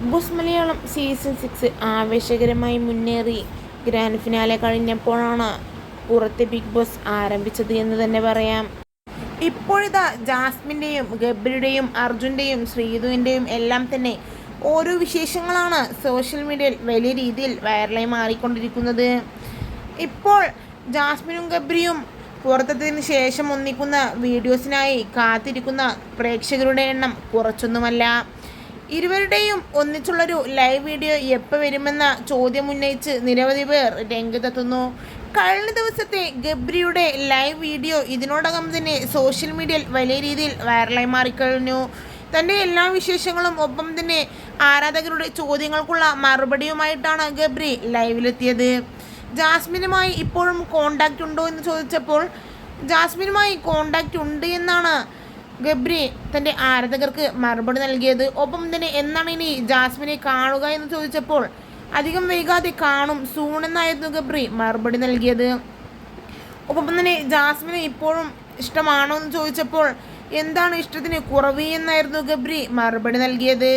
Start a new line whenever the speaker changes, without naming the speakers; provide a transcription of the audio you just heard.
Bigg Boss Malayalam season six ആവേശകരമായി മുന്നേറി. Grand finale കഴിഞ്ഞപ്പോഴാണ് പുറത്തെ ബിഗ് ബോസ് ആരംഭിച്ചത് എന്ന് തന്നെ പറയാം. ഇപ്പോഴിതാ ജാസ്മിന്റെയും ഗബ്രിയുടെയും അർജുന്റെയും ശ്രീധുവിന്റെയും എല്ലാം തന്നെ ഓരോ വിശേഷങ്ങളാണ് സോഷ്യൽ മീഡിയയിൽ വലിയ രീതിയിൽ വൈറലായി മാറിക്കൊണ്ടിരിക്കുന്നത്. ഇപ്പോൾ ജാസ്മിനും ഗബ്രിയും പുറത്തതിന് ശേഷം ഒന്നിക്കുന്ന വീഡിയോസിനായി കാത്തിരിക്കുന്ന പ്രേക്ഷകരുടെ എണ്ണം കുറച്ചൊന്നുമല്ല. ഇരുവരുടെയും ഒന്നിച്ചുള്ളൊരു ലൈവ് വീഡിയോ എപ്പോൾ വരുമെന്ന ചോദ്യം ഉന്നയിച്ച് നിരവധി പേർ രംഗത്തെത്തുന്നു. കഴിഞ്ഞ ദിവസത്തെ ഗബ്രിയുടെ ലൈവ് വീഡിയോ ഇതിനോടകം തന്നെ സോഷ്യൽ മീഡിയയിൽ വലിയ രീതിയിൽ വൈറലായി മാറിക്കഴിഞ്ഞു. തന്റെ എല്ലാ വിശേഷങ്ങളും ഒപ്പം തന്നെ ആരാധകരുടെ ചോദ്യങ്ങൾക്കുള്ള മറുപടിയുമായിട്ടാണ് ഗബ്രി ലൈവിലെത്തിയത് ജാസ്മിനുമായി ഇപ്പോഴും കോണ്ടാക്റ്റ് ഉണ്ടോ എന്ന് ചോദിച്ചപ്പോൾ ജാസ്മിനുമായി കോണ്ടാക്റ്റ് ഉണ്ട് എന്നാണ് ഗബ്രി തന്റെ ആരാധകർക്ക് മറുപടി നൽകിയത്. ഒപ്പം തന്നെ എന്നാണ് ഇനി ജാസ്മിനെ കാണുക എന്ന് ചോദിച്ചപ്പോൾ അധികം വൈകാതെ കാണും സൂൺ എന്നായിരുന്നു ഗബ്രി മറുപടി നൽകിയത്. ഒപ്പം തന്നെ ജാസ്മിന് ഇപ്പോഴും ഇഷ്ടമാണോ എന്ന് ചോദിച്ചപ്പോൾ എന്താണ് ഇഷ്ടത്തിന് കുറവ് എന്നായിരുന്നു ഗബ്രി മറുപടി നൽകിയത്.